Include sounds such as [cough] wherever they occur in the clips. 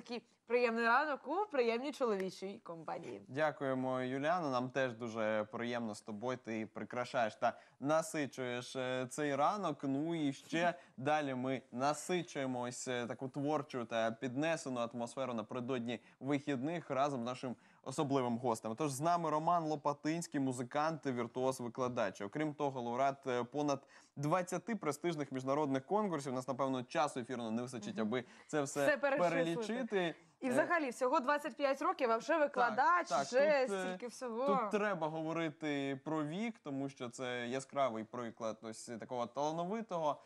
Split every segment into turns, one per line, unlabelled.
такий приємний ранок у приємній чоловічій компанії.
Дякуємо, Юліано. Нам теж дуже приємно з тобою. Ти прикрашаєш та насичуєш е, цей ранок. Ну і ще [laughs] далі ми насичуємо ось е, таку творчу та піднесену атмосферу напередодні вихідних разом з нашим особливим гостем. Тож з нами Роман Лопатинський, музикант, віртуоз, викладач. Окрім того, лауреат е, понад 20 престижних міжнародних конкурсів. У нас напевно часу ефірно не вистачить, аби це все,
Все
перелічити.
І
Е,
взагалі всього 25 років, а вже викладач,
так,
вже
тут, е,
стільки всього.
Тут треба говорити про вік, тому що це яскравий приклад ось такого талановитого,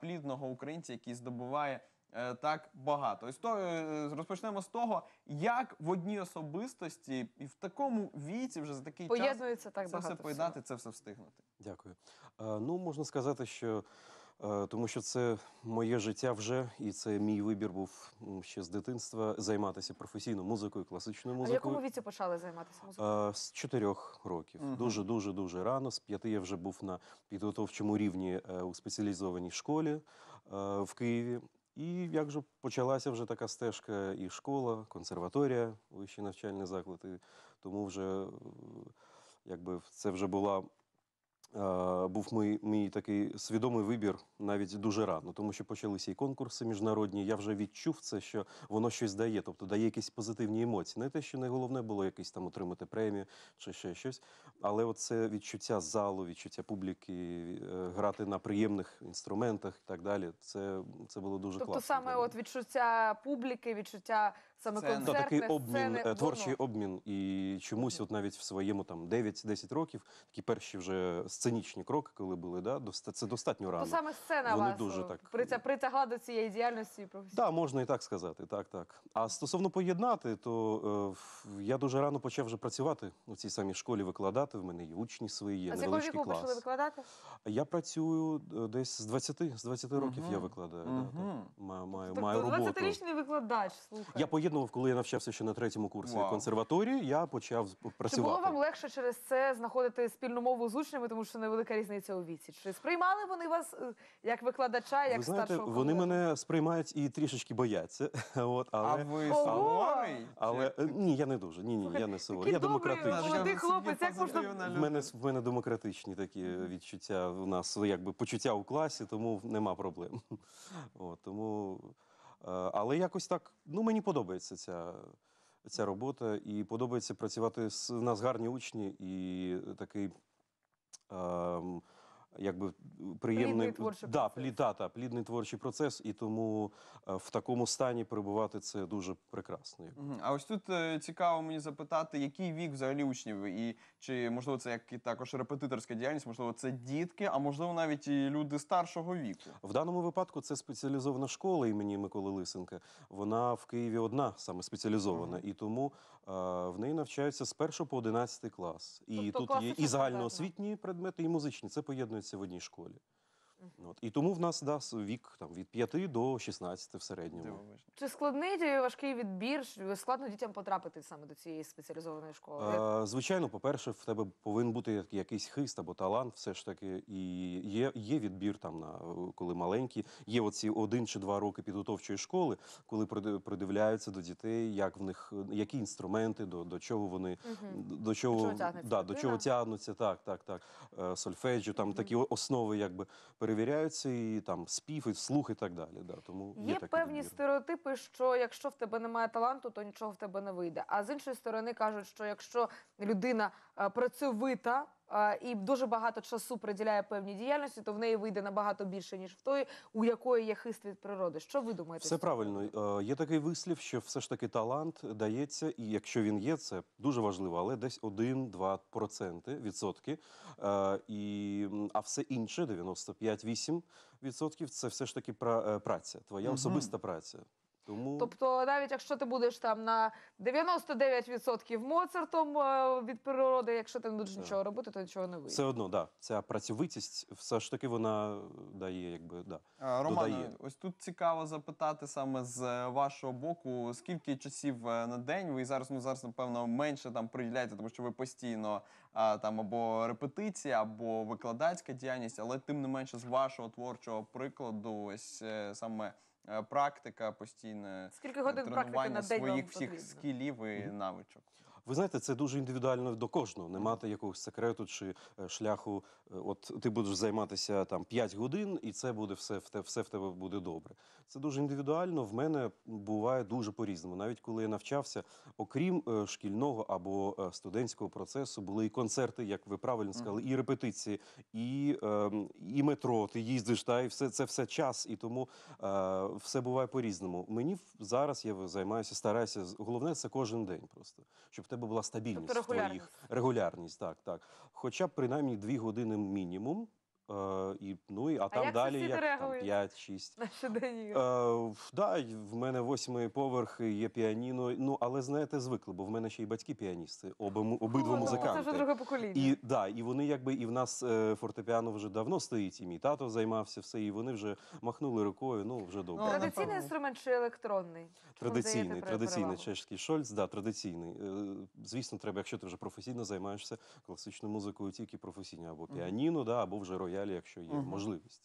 плідного українця, який здобуває. Е, Так багато. Ось то е, розпочнемо з того, як в одній особистості і в такому віці вже за такий час
так
це
багато
все поєднати, це все встигнути.
Дякую. Е, Ну, можна сказати, що е, тому що це моє життя вже, і це мій вибір був ще з дитинства займатися професійно музикою, класичною
А в якому віці почали займатися музикою?
Е, З чотирьох років.
Мгм.
Дуже, дуже, дуже рано. З п'яти я вже був на підготовчому рівні е, у спеціалізованій школі е, в Києві. І як же почалася вже така стежка, і школа, консерваторія, вищий навчальний заклад. І тому вже е, якби це вже була. Був мій, мій такий свідомий вибір навіть дуже рано, тому що почалися і конкурси міжнародні. Я вже відчув це, що воно щось дає, тобто дає якісь позитивні емоції. Не те, що найголовне було якось там отримати премію чи ще щось. Але це відчуття залу, відчуття публіки, е, грати на приємних інструментах і так далі. Це, це було дуже
Тобто
класно.
саме от відчуття публіки, відчуття саме
Сцени.
Та
концертне
такий обмін,
сцени,
е, творчий
воно.
обмін. І чомусь, от навіть в своєму там 9-10 років, такі перші вже сценічні кроки, коли були, да, доста- це достатньо рано.
То саме сцена
Вони
вас
дуже так-
притя- притягла до цієї діяльності професійно.
Так, можна і так сказати. Так, так. А стосовно поєднати, то е, в- я дуже рано почав вже працювати у цій самій школі, викладати. В мене є учні свої, є
а з якого
невеличкий
віку почали
клас.
викладати?
Я працюю е, десь з 20, з 20 років я викладаю. Да,
Мгм.
так. Маю, маю,
Тобто
маю роботу.
20-річний викладач, слухай.
Я поєднував, коли я навчався ще на третьому курсі
Вау.
консерваторії, я почав
Чи було вам легше через це знаходити спільну мову з учнями, тому що невелика різниця у віці? Чи сприймали вони вас е, як викладача, як
Ви знаєте,
старшого
вони
колегу?
мене сприймають і трішечки бояться. [laughs] От,
А
але,
ви
Ого!
суворий?
але е, ні, я не дуже. Ні, ні, я не суворий.
Такий
Я
добрий,
демократичний.
молодий хлопець, як можна-
В мене в мене демократичні такі відчуття. У нас якби почуття у класі, тому нема проблем. [laughs] От, тому, але якось так, ну мені подобається ця. Ця робота, і подобається працювати з нас гарні учні і такий ем, якби приємний
Плідний творчий
да,
процес.
плі- та, та, плідний творчий процес, і тому е, в такому стані перебувати це дуже прекрасно. якби.
А ось тут е, цікаво мені запитати, який вік взагалі учнів, і чи можливо це як і також репетиторська діяльність, можливо, це дітки, а можливо навіть і люди старшого віку.
В даному випадку це спеціалізована школа імені Миколи Лисенка. Вона в Києві одна саме спеціалізована, і тому е, в неї навчаються з 1 по 11 клас. І
Тобто
тут є і загальноосвітні предмети, і музичні. Це поєднується в одній школі. От. І тому в нас да, вік там, від 5 до 16 в середньому.
Дивовижно.
Чи складний чи важкий відбір? Чи Складно дітям потрапити саме до цієї спеціалізованої школи?
Е, Звичайно, по-перше, в тебе повинен бути як- якийсь хист або талант, все ж таки. І є, є відбір там на коли маленькі. Є оці один чи два роки підготовчої школи, коли приди- придивляються до дітей, як в них які інструменти, до, до чого вони до
До
чого,
чого тягнеться
да, до чого тягнуться, так, так, так. Е, Сольфеджіо, там такі основи якби перевіряються, і там спів, і слух, і так далі. Да. Тому є,
Є певні
відбір.
стереотипи, що якщо в тебе немає таланту, то нічого в тебе не вийде. А з іншої сторони кажуть, що якщо людина е, працьовита і дуже багато часу приділяє певній діяльності, то в неї вийде набагато більше, ніж в тої, у якої є хист від природи. Що ви думаєте?
Все правильно. Е, Є такий вислів, що все ж таки талант дається, і якщо він є, це дуже важливо, але десь 1-2% відсотки. Е, І, а все інше, 95-8 відсотків, це все ж таки е, праця, твоя особиста праця. Тому
Тобто, навіть якщо ти будеш там на 99% Моцартом е, від природи, якщо ти не будеш
Так.
нічого робити, то нічого не вийде.
все одно, да, ця працьовитість все ж таки вона дає, якби да.
А, Романе,
Додає.
ось тут цікаво запитати саме з е, вашого боку, скільки часів е, на день ви зараз, ну зараз, напевно, менше там приділяєте, тому що ви постійно а, там або репетиція, або викладацька діяльність, але тим не менше з вашого творчого прикладу, ось саме практика, постійне
Скільки годин практики на день вам
своїх всіх
потрібно?
скілів і навичок.
Ви знаєте, це дуже індивідуально до кожного. Немає якогось секрету чи е, шляху. е, От ти будеш займатися там 5 годин, і це буде все в те, все в тебе буде добре. Це дуже індивідуально. В мене буває дуже по-різному. Навіть коли я навчався, окрім е, шкільного або студентського процесу, були і концерти, як ви правильно сказали, і репетиції, і, е, і метро. Ти їздиш, та і все це все час. І тому все буває по-різному. Мені зараз я займаюся, стараюся. Головне це кожен день просто, щоб в тебе була стабільність
Тобто
в твоїх
регулярність.
регулярність. Так, так. Хоча б принаймні дві години мінімум. Е, і, ну, і, а там
як
далі як там,
реагують?
5-6.
На щоденні.
Е, в- да, в мене восьмий поверх, є піаніно. Ну, але знаєте, звикли, бо в мене ще й батьки піаністи, оба, обидва
О,
музиканти.
Це вже друге покоління.
І да, і вони якби і в нас е, фортепіано вже давно стоїть, і мій тато займався все, і вони вже махнули рукою. Ну вже добре.
Ну,
Традиційний інструмент чи електронний? Чому
Традиційний, традиційний чешський шольц, да, традиційний. Е, Звісно, треба, якщо ти вже професійно займаєшся класичною музикою, тільки професійно, або піаніно, да, або вже роялі, якщо є можливість.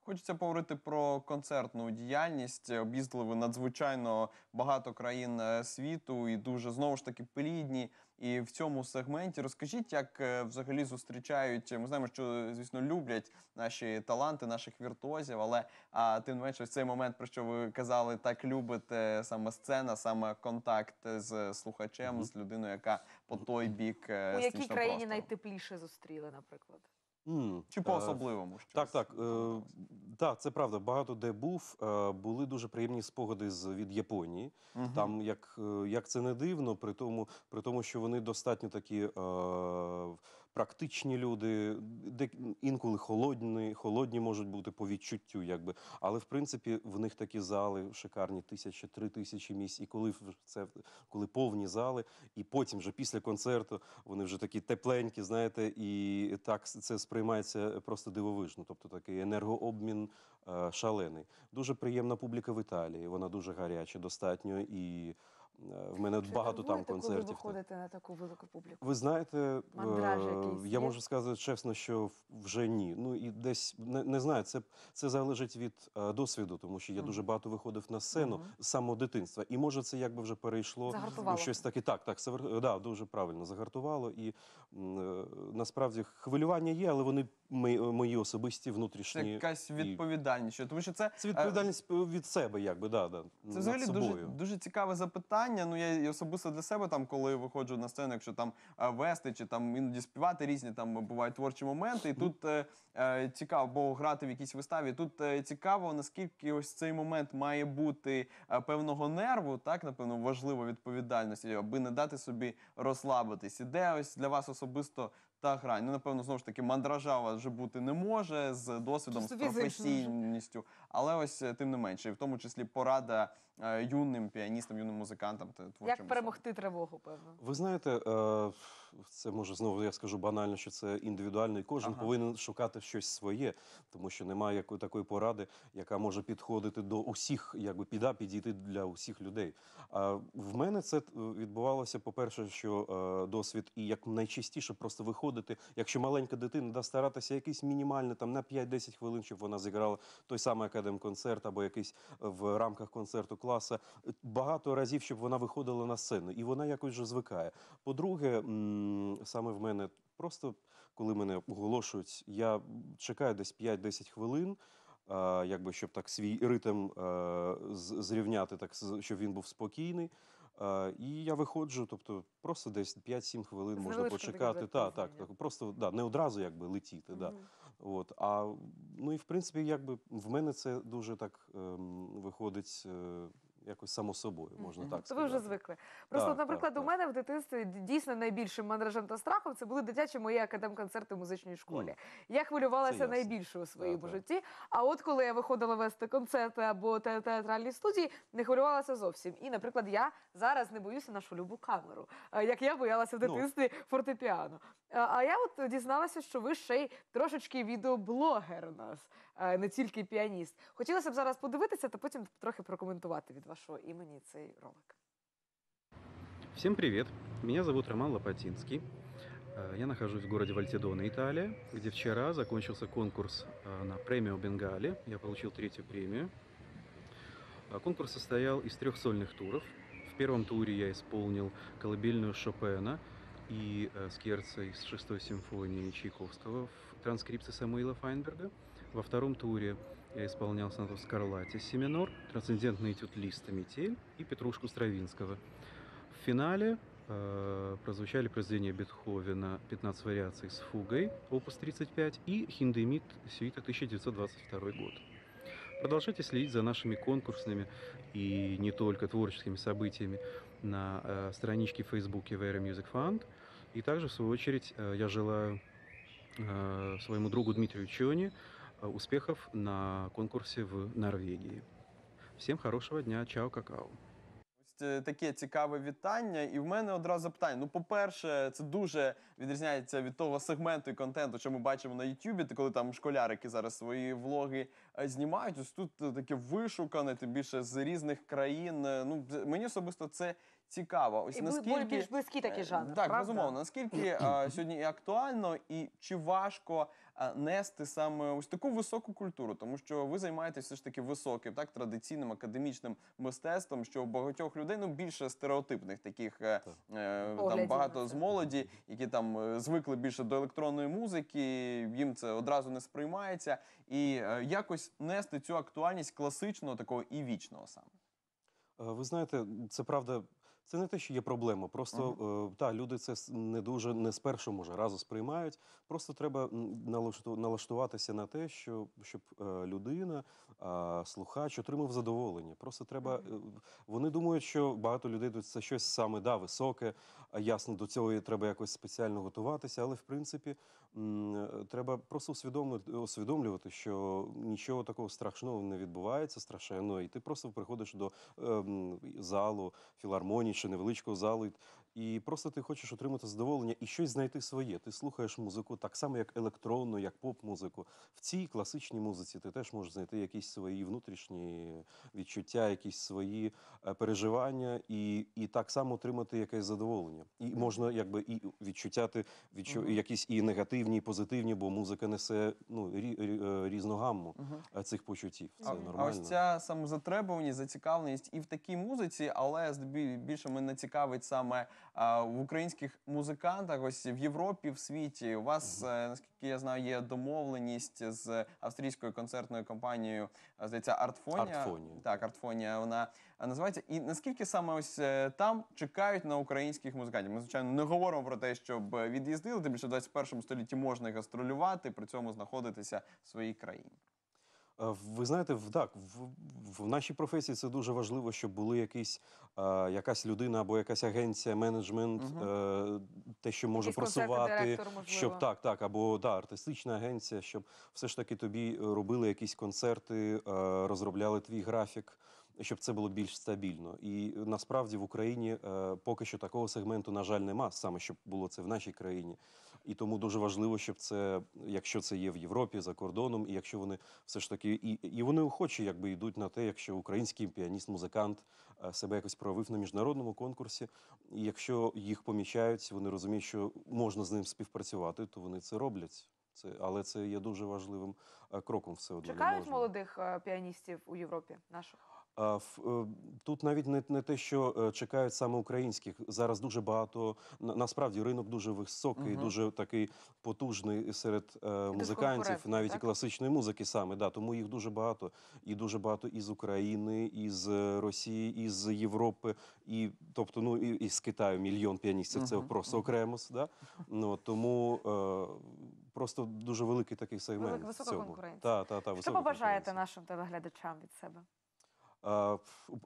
Хочеться поговорити про концертну діяльність. Об'їздили ви надзвичайно багато країн е, світу і дуже знову ж таки плідні. І в цьому сегменті розкажіть, як е, взагалі зустрічають. Ми знаємо, що звісно люблять наші таланти, наших віртуозів, але а, тим не менше, в цей момент, про що ви казали, так любите саме сцена, саме контакт з слухачем,
Мгм.
з людиною, яка по той бік е,
У якій країні
простору.
найтепліше зустріли, наприклад?
М,
чи по
е,
особливому? щось
Так, так, е, так, це правда. Багато де був. Е, були дуже приємні спогади з від Японії.
Мгм.
Там, як, е, як це не дивно, при тому, при тому, що вони достатньо такі е, практичні люди, де інколи холодні, холодні можуть бути по відчуттю, якби. Але в принципі в них такі зали шикарні, тисячі, три тисячі місць. І коли це коли повні зали, і потім вже після концерту вони вже такі тепленькі, знаєте, і так це сприймається просто дивовижно. Тобто такий енергообмін е, шалений. Дуже приємна публіка в Італії. Вона дуже гаряча, достатньо і. Е, В мене
Чи
багато там
нервуєте, коли виходите на таку велику публіку?
Ви знаєте,
Мандраж
е,
якийсь
я
є?
можу сказати чесно, що вже ні. Ну і десь не, не знаю, це, це залежить від е, досвіду, тому що я дуже багато виходив на сцену
Мгм.
з самого дитинства. І може це якби вже перейшло у щось таке. Так, так, савер- да, дуже правильно загартувало. І е, насправді хвилювання є, але вони мої, мої особисті
Це
внутрішні.
якась відповідальність, тому що це
Це відповідальність від себе, якби да, да,
Це взагалі дуже,
собою.
дуже цікаве запитання. Ну я і особисто для себе там, коли виходжу на сцену, якщо там е, вести чи там іноді співати різні там бувають творчі моменти. І тут е, е, цікаво, бо грати в якійсь виставі. Тут е, цікаво, наскільки ось цей момент має бути е, певного нерву, так напевно, важливо відповідальності, аби не дати собі розслабитись. І де ось для вас особисто та грань. Ну, напевно, знову ж таки, мандража вже бути не може з досвідом, з
Чисто з
професійністю. Але ось е, тим не менше, і в тому числі порада е, юним піаністам, юним музикантам та творчим.
Як перемогти тривогу, певно?
Ви знаєте, е, це може знову я скажу банально, що це індивідуально, і кожен
Ага.
повинен шукати щось своє, тому що немає якої такої поради, яка може підходити до усіх, якби піда підійти для усіх людей. А в мене це е, відбувалося, по-перше, що е, досвід, і як найчастіше просто виходити, якщо маленька дитина да старатися якийсь мінімальний там на 5-10 хвилин, щоб вона зіграла той самий академ-концерт або якийсь е, в рамках концерту класа. Багато разів, щоб вона виходила на сцену, і вона якось вже звикає. По-друге, м, саме в мене просто коли мене оголошують, я чекаю десь 5-10 хвилин. Якби щоб так свій ритм е, зрівняти, так щоб він був спокійний. І я виходжу, тобто просто десь 5-7 хвилин можна почекати.
таким
Так, так, так. Просто да, не одразу якби летіти. Да. От, а ну і в принципі, якби в мене це дуже так ем, виходить е, якось само собою, можна так
То ви вже звикли. Просто,
Так,
наприклад,
так,
у мене в дитинстві дійсно найбільшим мандражем та страхом це були дитячі мої академ-концерти в музичній школі. Я хвилювалася найбільше у своєму
Так,
житті. А от коли я виходила вести концерти або те- театральні студії, не хвилювалася зовсім. І, наприклад, я зараз не боюся нашу любу камеру, е, як я боялася в
Ну.
дитинстві фортепіано. А- А я от дізналася, що ви ще й трошечки відеоблогер у нас, е, не тільки піаніст. Хотілося б зараз подивитися та потім трохи прокоментувати від вашого імені цей ролик.
Всем привет! Меня зовут Роман Лопатинский. Э, Я нахожусь в городе Вальтидоне, Италия, где вчера закончился конкурс э, на премию Бенгали. Я получил третью премию. А Конкурс состоял из трех сольных туров. В первом туре я исполнил колыбельную Шопена и э, скерца из шестой симфонии Чайковского в транскрипции Самуила Файнберга. Во втором туре я исполнял сонату Скарлатти Семинор, трансцендентный этюд Листа Метель и Петрушку Стравинского. В финале э, прозвучали произведения Бетховена «15 вариаций с фугой», опус 35, и «Хиндемит» сюита 1922 год. Продолжайте следить за нашими конкурсными и не только творческими событиями на э, страничке в Фейсбуке VR Music Fund. И также, в свою очередь, э, я желаю э, своему другу Дмитрию Чони успехов на конкурсе в Норвегии. Всем хорошего дня. Чао, какао.
Е, таке цікаве вітання. І в мене одразу запитання. Ну, по-перше, це дуже відрізняється від того сегменту і контенту, що ми бачимо на Ютубі, коли там школярики зараз свої влоги е, знімають. Ось тут е, таке вишукане, тим більше з різних країн. Ну, мені особисто це цікаво. Ось
І
наскільки
більш близький такий
Е,
жанр.
Так,
правда?
безумовно. Наскільки [clears throat] е, сьогодні і актуально, і чи важко е, нести саме ось таку високу культуру, тому що ви займаєтесь все ж таки високим, так традиційним академічним мистецтвом, що у багатьох людей ну більше стереотипних таких е, е, там
Поглядів
багато
на
з молоді, які там е, звикли більше до електронної музики, їм це одразу не сприймається, і е, якось нести цю актуальність класичного такого і вічного саме.
Е, Ви знаєте, це правда. Це не те, що є проблема. Просто е, та люди це не дуже не з першого може разу сприймають. Просто треба налаштуватися на те, що щоб е, людина, слухач отримав задоволення. Просто треба. е, Вони думають, що багато людей це щось саме да, високе. Ясно, до цього треба якось спеціально готуватися. Але в принципі треба просто усвідомлювати, усвідомлювати, що нічого такого страшного не відбувається, страшенного, і ти просто приходиш до ем, залу, філармонії чи невеличкого залу, і- просто ти хочеш отримати задоволення і щось знайти своє. Ти слухаєш музику так само, як електронну, як поп-музику. В цій класичній музиці ти теж можеш знайти якісь свої внутрішні відчуття, якісь свої е, переживання, і, і так само отримати якесь задоволення. І можна якби і відчуття ти відчу,
Мгм.
якісь і негативні, і позитивні, бо музика несе ну рі, е, різну гамму е, цих почуттів. Це
А,
нормально.
а ось ця самозатребуваність, зацікавленість і в такій музиці, але більше мене цікавить саме в українських музикантах. Ось в Європі, в світі. У вас, е, наскільки я знаю, є домовленість з австрійською концертною компанією, а, здається, Артфонія.
Артфонія.
Так, Артфонія вона називається. І наскільки саме ось е, там чекають на українських музикантів? Ми, звичайно, не говоримо про те, щоб е, від'їздили, тим більше в 21 столітті можна гастролювати, при цьому знаходитися в своїй країні.
Е, Ви знаєте, так в, в нашій професії це дуже важливо, щоб були якісь е, якась людина або якась агенція, менеджмент,
Мгм.
е, те, що може
Якийсь
просувати, щоб так, так, або да, артистична агенція, щоб все ж таки тобі робили якісь концерти, е, розробляли твій графік. Щоб це було більш стабільно, і насправді в Україні е, поки що такого сегменту, на жаль, нема саме щоб було це в нашій країні. І тому дуже важливо, щоб це, якщо це є в Європі за кордоном, і якщо вони все ж таки і, і вони охочі, якби йдуть на те, якщо український піаніст, музикант е, себе якось проявив на міжнародному конкурсі. І якщо їх помічають, вони розуміють, що можна з ним співпрацювати, то вони це роблять. Це, але це є дуже важливим е, кроком все одно.
Чекають молодих е, піаністів у Європі наших.
Е, Тут навіть не, не те, що е, чекають саме українських. Зараз дуже багато насправді ринок дуже високий,
Мгм.
дуже такий потужний серед е, музикантів, навіть і класичної музики саме. Да, тому їх дуже багато. І дуже багато із України, із Росії, із Європи, і тобто, ну і, і з Китаю мільйон піаністів. Це просто окремо. Да? Ну тому е, просто дуже великий такий сегмент.
Велика- висока
цьому.
конкуренція.
Та, та, та,
Що побажаєте нашим телеглядачам від себе?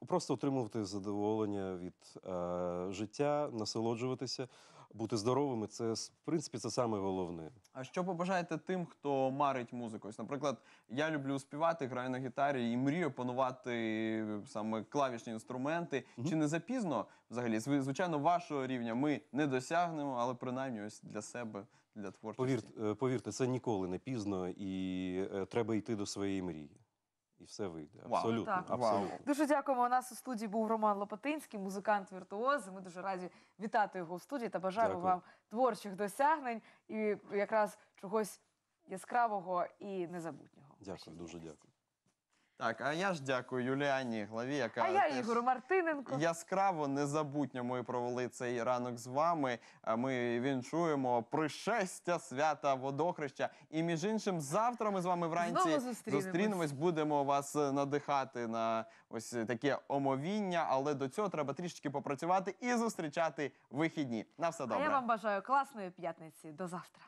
Просто отримувати задоволення від е, життя, насолоджуватися, бути здоровими. Це в принципі це саме головне.
А що побажаєте тим, хто марить музику? Ось, наприклад, я люблю співати, граю на гітарі і мрію опанувати саме клавішні інструменти.
Мгм.
Чи не запізно взагалі? Звичайно, вашого рівня ми не досягнемо, але принаймні ось для себе, для творчості.
Повірте, е, повірте, це ніколи не пізно, і е, треба йти до своєї мрії. І все вийде. Абсолютно.
Так.
абсолютно.
Дуже дякуємо. У нас у студії був Роман Лопатинський, музикант віртуоз. Ми дуже раді вітати його в студії та бажаємо
Дякую.
вам творчих досягнень і якраз чогось яскравого і незабутнього.
Дякую, дуже дякую.
Так, а я ж дякую Юліані Главі, яка
А я
теж
Ігору Мартиненко.
яскраво незабутньо ми провели цей ранок з вами. А Ми віншуємо пришестя свята водохреща. І між іншим, завтра ми з вами вранці
Знову зустрінемось.
зустрінемось, будемо вас е, надихати на ось таке омовіння. Але до цього треба трішечки попрацювати і зустрічати вихідні. На все
А
добре.
я вам бажаю класної п'ятниці. До завтра.